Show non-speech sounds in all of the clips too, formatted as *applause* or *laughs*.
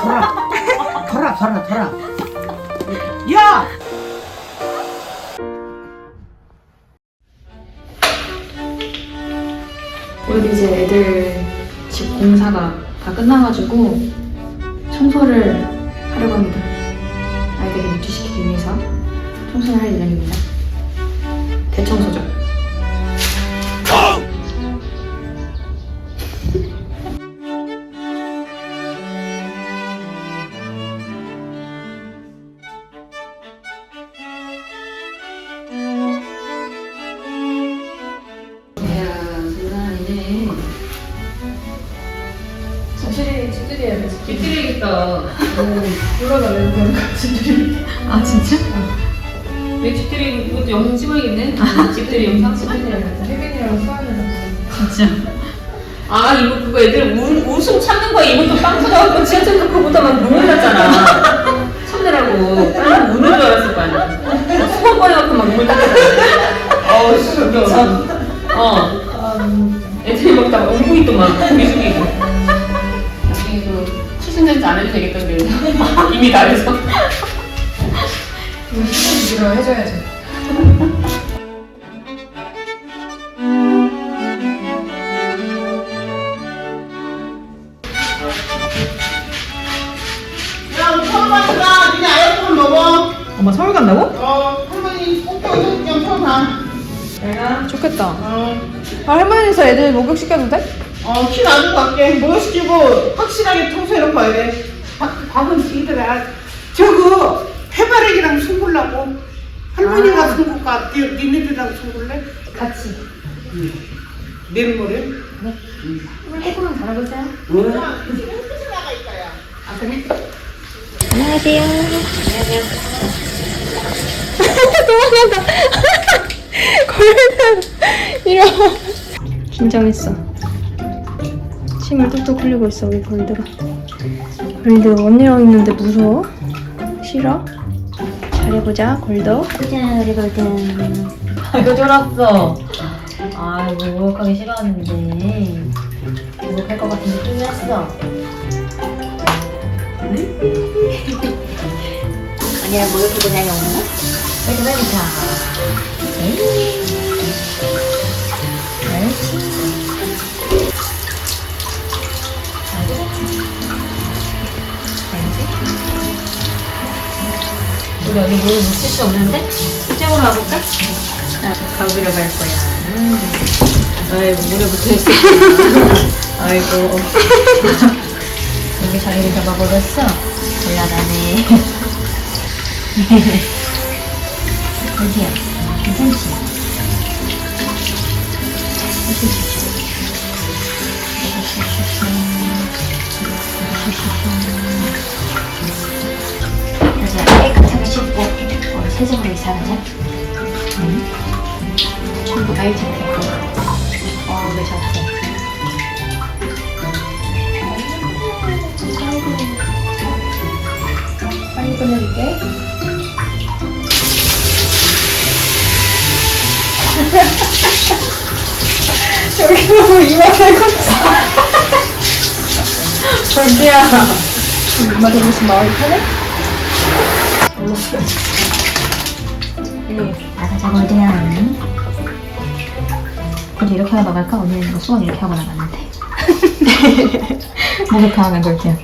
돌아 돌아 돌아 돌아 야 오늘 이제 애들 집 공사가 다 끝나가지고 청소를 하려고 합니다. 아이들을 유치시키기 위해서 청소를 할 예정입니다. 대청소죠. 집들이겠다. 올라가려고 그런 거 집들이. 아, 진짜? 내 집들이 이것도 영상 찍어야겠네. 집들이 영상 찍어야겠다. 혜빈이랑 수아이랑 진짜. 아, 이거 그거 애들 우, 웃음 참는 거야. 이것도 빵 터져갖고 지하철 그거보다 막 눈물 났잖아. 참느라고. 빨리 우는 줄 알았을 거 아니야. 수건 꺼내갖고 막 눈물 닦았잖아. 어우, 씨, 웃겨. 어. 애들이 막다 울고 있더만. 고개 숙이고. 출생전자 안 해도 되겠다 그래서. *laughs* 이미 다 해서. 이거 시즌 로 해줘야지. 야 처음 왔다 니네 아이폰 먹어 엄마 서울 간다고? 어 할머니 꼭꼭 그냥 처음 가 내가 좋겠다. 어, 아, 할머니에서 애들 목욕 시켜도 돼? 어, 키 놔두고 갈게. 목욕시키고 확실하게 청소해놓고 와야 돼. 밥, 밥은 이들아. 저거 해바라기랑 숨글라고. 할머니가 숨글까? 니- 니네들이랑 숨글래? 같이. 내일 모레? 오늘 꼬꾸랑 잘하고자. 응. 아, 그래? *laughs* *laughs* 긴장했어. 침을 뚝뚝 흘리고 있어 우리 골드가. 골드 언니랑 있는데 무서워? 싫어? 잘해보자 골드. 자 우리 골드. 이거 졸았어. 아이고, 목욕하기 싫어하는데. 목욕할 것 같은데 끝났어. 아니야, 목욕하고 다녀오나? 왜 그러니까. 에이. 우리 어디 물 묻힐 수 없는데? 이쪽으로 가볼까? 아, 가보려 갈 거야. 음. 아이고, 물에 묻혀있어. 아이고. 여기 자리를 잡아버렸어? 올라가네. 어디야? 괜찮지? 깨끗 하게 씻고 어, 이상하냐? 응? 전부 아이템 되고 어, 왜 저렇게 빨리 끝내줄게. 여기 보고 이마 대고 절대야. 이마 대고 있으면 마음이 편해? 나가자 골드야 그래도 이렇게 하고 나갈까? 언니는 이거 수건 이렇게 하고 나갔는데 목욕하면 골드야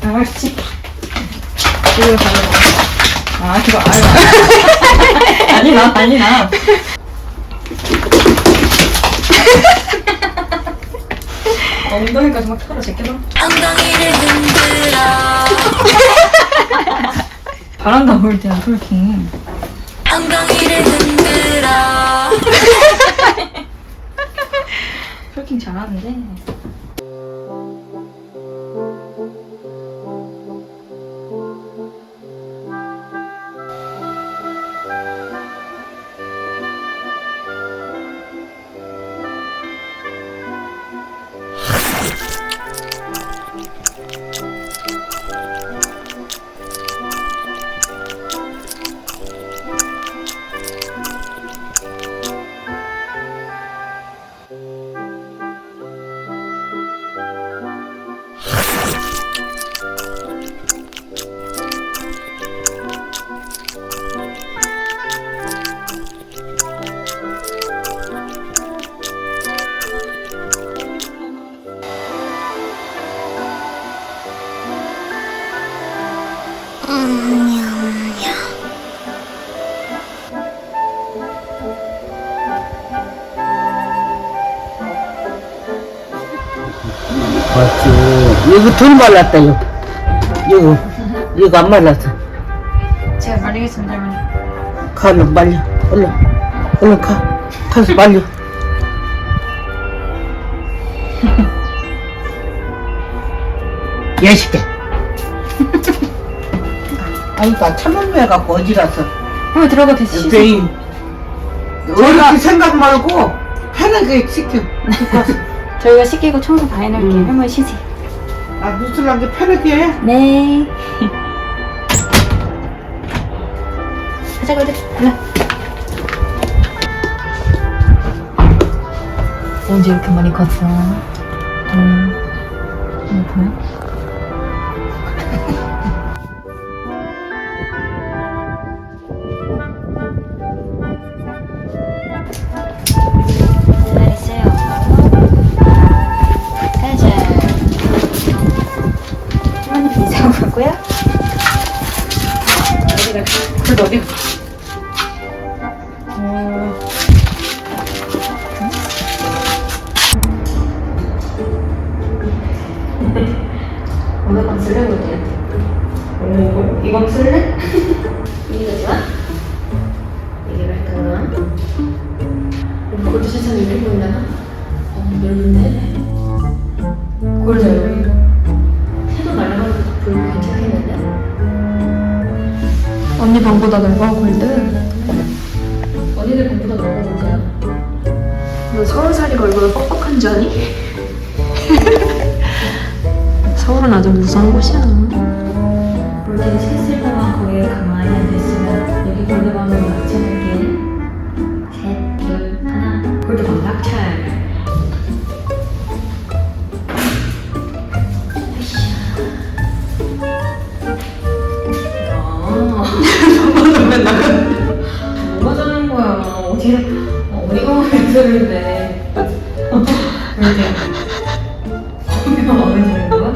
나갈지. 이거 가는 거. 아, 그거 알아. 아니 나 아니 나 엉덩이까지 막 털어 제껴서. 잘한다 골드야 톨킹. 톨킹 잘하는데 이거 덜 말랐다 이거. 이거 이거 안 말랐어. 제가 말리겠습니다, 할머니. 가 얼른 말려. 얼른 얼른 가. 가서 말려. 예식게 아니 나 참을 매 갖고 어지러서 할머니 들어가 계시 베인 어렵게 생각 말고 편하게 시켜. *laughs* 저희가 씻기고 청소 다 해놓을게요. 음. 할머니 쉬세요. 아 누슬랑게 편하게 해 네. *laughs* 가자 걸들 언제 이렇게 많이 컸어? 음. 이거 보여? 어, 넓은데? 골 넓어. 해도 날아가도 불 괜찮겠는데? 언니 방보다 넓어 골드 언니들 공보다 넓어 보자. 너 서울 살이가 얼마나 뻑뻑한 줄 아니? *laughs* 서울은 아주 무서운 곳이야 볼테를 셋을까봐 거기에 가만히 드는 거야?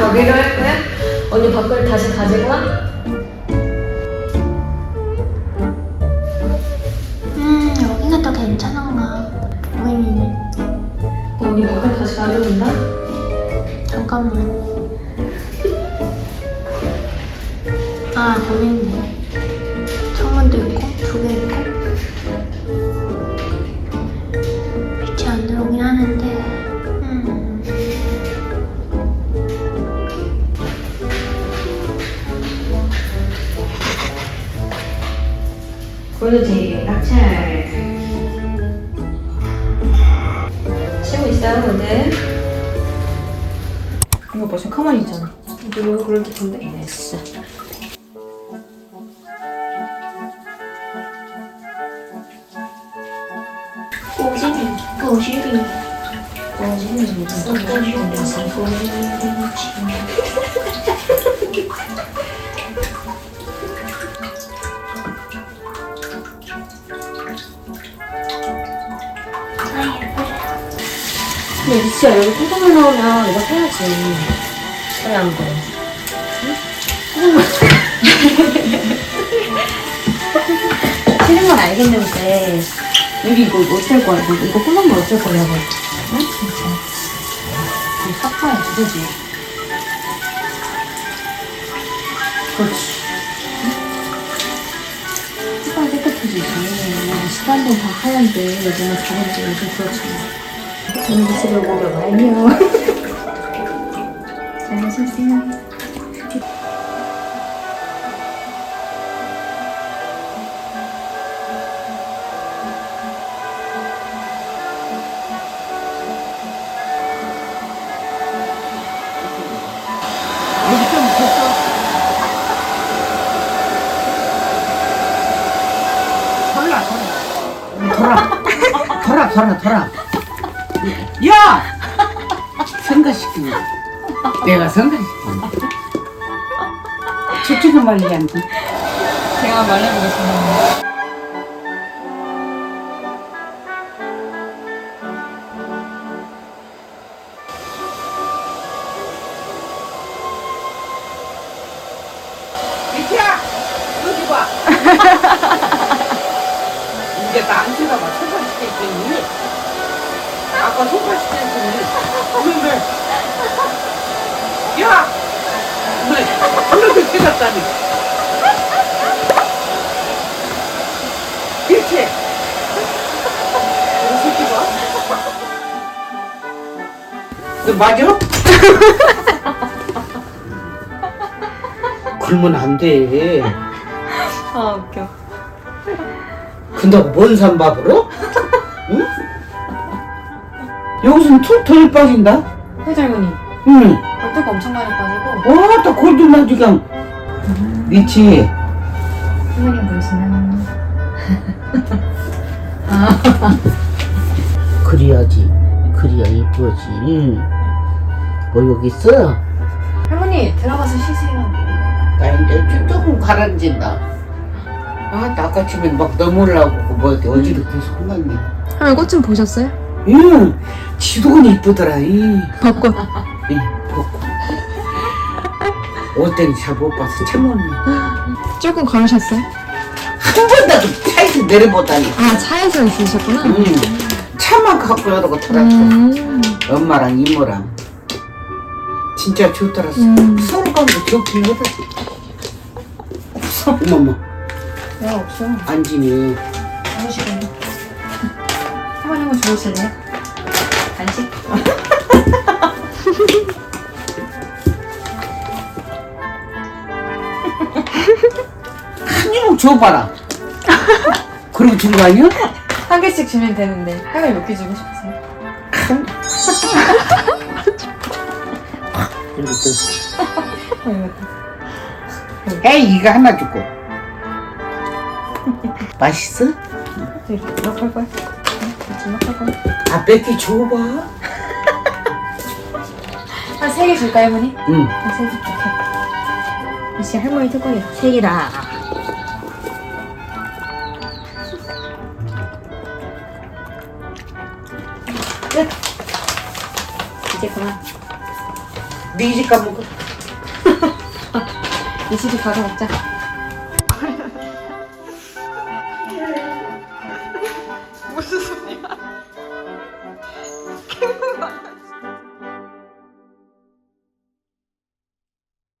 거기로 할 거야? 언니 밖을 다시 가지고 와? 음 여기가 더 괜찮은가 고민이네 언니 밖을 다시 가져온다? 잠깐만 아 고민이 골드지 낙찰. 치고 있어요 오늘 이거 봐, 지금 가만히 있잖아. 이거 그럴듯한데? 됐어 꼬집이 꼬집이 꼬집이 무슨 꼬집이 근데 진짜 여기 소금을 넣으면 이거 해야지 왜안 돼? 싫은 건 알겠는데 여기 이거 어쩔 거야? 이거, 이거 끊으면 어쩔 거냐고. 응? 진짜. 이 사파야 두개지. 그렇지. 색깔 깨끗해지지. 시간도 다 하얀데 요즘은 다른데 요즘 그렇잖아. 저는 집에 오려 말려. 잘 쉬세요. 여기 좀 됐어 돌아 돌아 돌아 돌아 돌아 야! 성가시키네. 내가 성가시키네. 저쪽은 말리 안돼 제가 말려보겠습니다. 아까 소파시키는 분이 있는데 야! 그래 그렇게 깨졌다니 그렇지? 이 새끼 봐 너 맞아? *laughs* 굶으면 안돼 아 웃겨 근데 뭔 산밥으로? 여기서는 툭 빠진다? 회장님이 응. 얼굴가 엄청 많이 빠지고 와, 또 골든나 지금. 미치. 선생님 보시면 그래야지. 그래야 이쁘지. 뭐 여기 있어? 할머니 들어가서 쉬세요. 나 이제 좀- 조금 가라앉는다. 아, 나 아까쯤엔 막 넘으려고 뭐 어지럽게 손났네. 할머니 꽃 좀 보셨어요? 응, 지도는 이쁘더라. 이. 벚꽃. 이 벚꽃. 옷 때문에 잘못 봐서 참았네. 조금 걸으셨어요? 한 번도 차에서 내려보다니. 아 차에서 있으셨구나. 응. 차만 갖고 이러고 타라고. 음. 엄마랑 이모랑. 진짜 좋더라. 음. 서울감도 좋긴 하다. 어머머, 왜 없어? 안지니. 주무시고 한번 주무실래요? 간식? 한 입을 줘봐라. 그리고 준 거 아니야? 한 개씩 주면 되는데 할머니 몇개 주고 싶으세요? 그리고 또. 어, 이것도. 에이, 이거 하나 주고. 맛있어? 이렇게? 이렇게 할 거야? 아, 뺏기 줘봐. 한 *laughs* 세 개 줄까 할머니? 응. 한세 개. 오케이. 역시 할머니 특권이 세 개다. 끝. 이제 그만. 네집 가먹어. *laughs* 이 집에 가서 먹자.